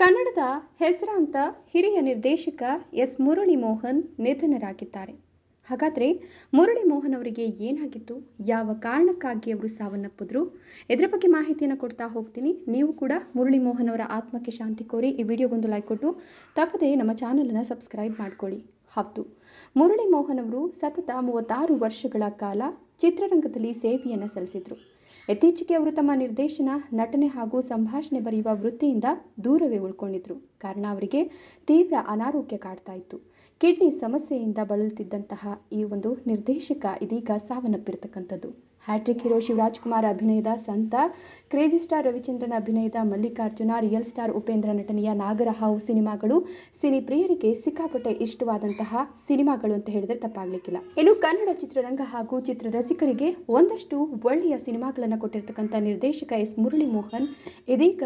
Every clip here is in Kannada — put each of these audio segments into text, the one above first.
ಕನ್ನಡದ ಹೆಸರಾಂತ ಹಿರಿಯ ನಿರ್ದೇಶಕ ಎಸ್ ಮುರಳಿ ಮೋಹನ್ ನಿಧನರಾಗಿದ್ದಾರೆ. ಹಾಗಾದರೆ ಮುರಳಿ ಮೋಹನ್ ಅವರಿಗೆ ಏನಾಗಿತ್ತು? ಯಾವ ಕಾರಣಕ್ಕಾಗಿ ಅವರು ಸಾವನ್ನಪ್ಪಿದ್ರು? ಇದರ ಬಗ್ಗೆ ಮಾಹಿತಿಯನ್ನು ಕೊಡ್ತಾ ಹೋಗ್ತೀನಿ. ನೀವು ಕೂಡ ಮುರಳಿ ಮೋಹನ್ ಅವರ ಆತ್ಮಕ್ಕೆ ಶಾಂತಿ ಕೋರಿ ಈ ವಿಡಿಯೋಗೊಂದು ಲೈಕ್ ಕೊಟ್ಟು ತಪ್ಪದೇ ನಮ್ಮ ಚಾನಲನ್ನು ಸಬ್ಸ್ಕ್ರೈಬ್ ಮಾಡ್ಕೊಳ್ಳಿ. ಹೌದು. ಮುರಳಿ ಮೋಹನ್ ಅವರು ಸತತ ಮೂವತ್ತಾರು ವರ್ಷಗಳ ಕಾಲ ಚಿತ್ರರಂಗದಲ್ಲಿ ಸೇವೆಯನ್ನು ಸಲ್ಲಿಸಿದರು. ಇತ್ತೀಚೆಗೆ ಅವರು ತಮ್ಮ ನಿರ್ದೇಶನ, ನಟನೆ ಹಾಗೂ ಸಂಭಾಷಣೆ ಬರೆಯುವ ವೃತ್ತಿಯಿಂದ ದೂರವೇ ಉಳ್ಕೊಂಡಿದ್ರು. ಕಾರಣ ಅವರಿಗೆ ತೀವ್ರ ಅನಾರೋಗ್ಯ ಕಾಡ್ತಾ ಇತ್ತು. ಕಿಡ್ನಿ ಸಮಸ್ಯೆಯಿಂದ ಬಳಲುತ್ತಿದ್ದಂತಹ ಈ ಒಂದು ನಿರ್ದೇಶಕ ಇದೀಗ ಸಾವನ್ನಪ್ಪಿರ್ತಕ್ಕಂಥದ್ದು. ಹ್ಯಾಟ್ರಿಕ್ ಹೀರೋ ಶಿವರಾಜ್ ಕುಮಾರ್ ಅಭಿನಯದ ಸಂತ ಕ್ರೇಜಿ ಸ್ಟಾರ್ ರವಿಚಂದ್ರನ್ ಅಭಿನಯದ ಮಲ್ಲಿಕಾರ್ಜುನ, ರಿಯಲ್ ಸ್ಟಾರ್ ಉಪೇಂದ್ರ ನಟನೆಯ ನಾಗರಹಾವು ಸಿನಿಮಾಗಳು. ಸಿನಿ ಪ್ರಿಯರಿಗೆ ಸಿಕ್ಕಾಪಟ್ಟೆ ಇಷ್ಟವಾದಂತಹ ಸಿನಿಮಾಗಳು ಅಂತ ಹೇಳಿದ್ರೆ ತಪ್ಪಾಗ್ಲಿಕ್ಕಿಲ್ಲ. ಇನ್ನು ಕನ್ನಡ ಚಿತ್ರರಂಗ ಹಾಗೂ ಚಿತ್ರ ರಸಿಕರಿಗೆ ಒಂದಷ್ಟು ಒಳ್ಳೆಯ ಸಿನಿಮಾಗಳನ್ನು ಕೊಟ್ಟಿರ್ತಕ್ಕಂಥ ನಿರ್ದೇಶಕ ಎಸ್. ಮುರಳಿ ಮೋಹನ್ ಇದೀಗ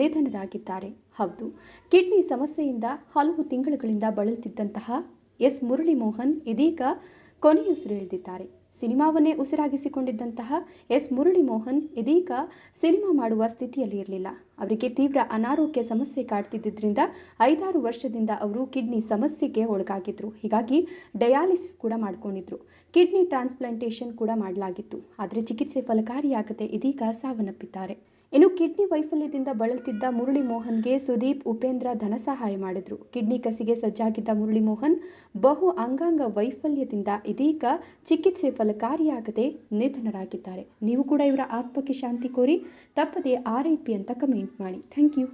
ನಿಧನರಾಗಿದ್ದಾರೆ. ಹೌದು, ಕಿಡ್ನಿ ಸಮಸ್ಯೆಯಿಂದ ಹಲವು ತಿಂಗಳುಗಳಿಂದ ಬಳಲುತ್ತಿದ್ದಂತಹ ಎಸ್. ಮುರಳಿ ಮೋಹನ್ ಇದೀಗ ಕೊನೆಯುಸಿರೆಳೆದಿದ್ದಾರೆ. ಸಿನಿಮಾವನ್ನೇ ಉಸಿರಾಗಿಸಿಕೊಂಡಿದ್ದಂತಹ ಎಸ್ ಮುರಳಿ ಮೋಹನ್ ಇದೀಗ ಸಿನಿಮಾ ಮಾಡುವ ಸ್ಥಿತಿಯಲ್ಲಿ ಇರಲಿಲ್ಲ. ಅವರಿಗೆ ತೀವ್ರ ಅನಾರೋಗ್ಯ ಸಮಸ್ಯೆ ಕಾಡ್ತಿದ್ದರಿಂದ ಐದಾರು ವರ್ಷದಿಂದ ಅವರು ಕಿಡ್ನಿ ಸಮಸ್ಯೆಗೆ ಒಳಗಾಗಿದ್ರು. ಹೀಗಾಗಿ ಡಯಾಲಿಸಿಸ್ ಕೂಡ ಮಾಡಿಕೊಂಡಿದ್ರು. ಕಿಡ್ನಿ ಟ್ರಾನ್ಸ್ಪ್ಲಾಂಟೇಷನ್ ಕೂಡ ಮಾಡಲಾಗಿತ್ತು. ಆದರೆ ಚಿಕಿತ್ಸೆ ಫಲಕಾರಿಯಾಗದೆ ಇದೀಗ ಸಾವನ್ನಪ್ಪಿದ್ದಾರೆ. ಇನ್ನು ಕಿಡ್ನಿ ವೈಫಲ್ಯದಿಂದ ಬಳಲ್ತಿದ್ದ ಮುರಳಿ ಮೋಹನ್ಗೆ ಸುದೀಪ್, ಉಪೇಂದ್ರ ಧನ ಸಹಾಯ ಮಾಡಿದ್ರು. ಕಿಡ್ನಿ ಕಸಿಗೆ ಸಜ್ಜಾಗಿದ್ದ ಮುರಳಿ ಮೋಹನ್ ಬಹು ಅಂಗಾಂಗ ವೈಫಲ್ಯದಿಂದ ಇದೀಗ ಚಿಕಿತ್ಸೆ ಫಲಕಾರಿಯಾಗದೆ ನಿಧನರಾಗಿದ್ದಾರೆ. ನೀವು ಕೂಡ ಇವರ ಆತ್ಮಕ್ಕೆ ಶಾಂತಿ ಕೋರಿ ತಪ್ಪದೆ ಆರ್ ಐ ಪಿ ಅಂತ ಕಮೆಂಟ್ ಮಾಡಿ. Thank you.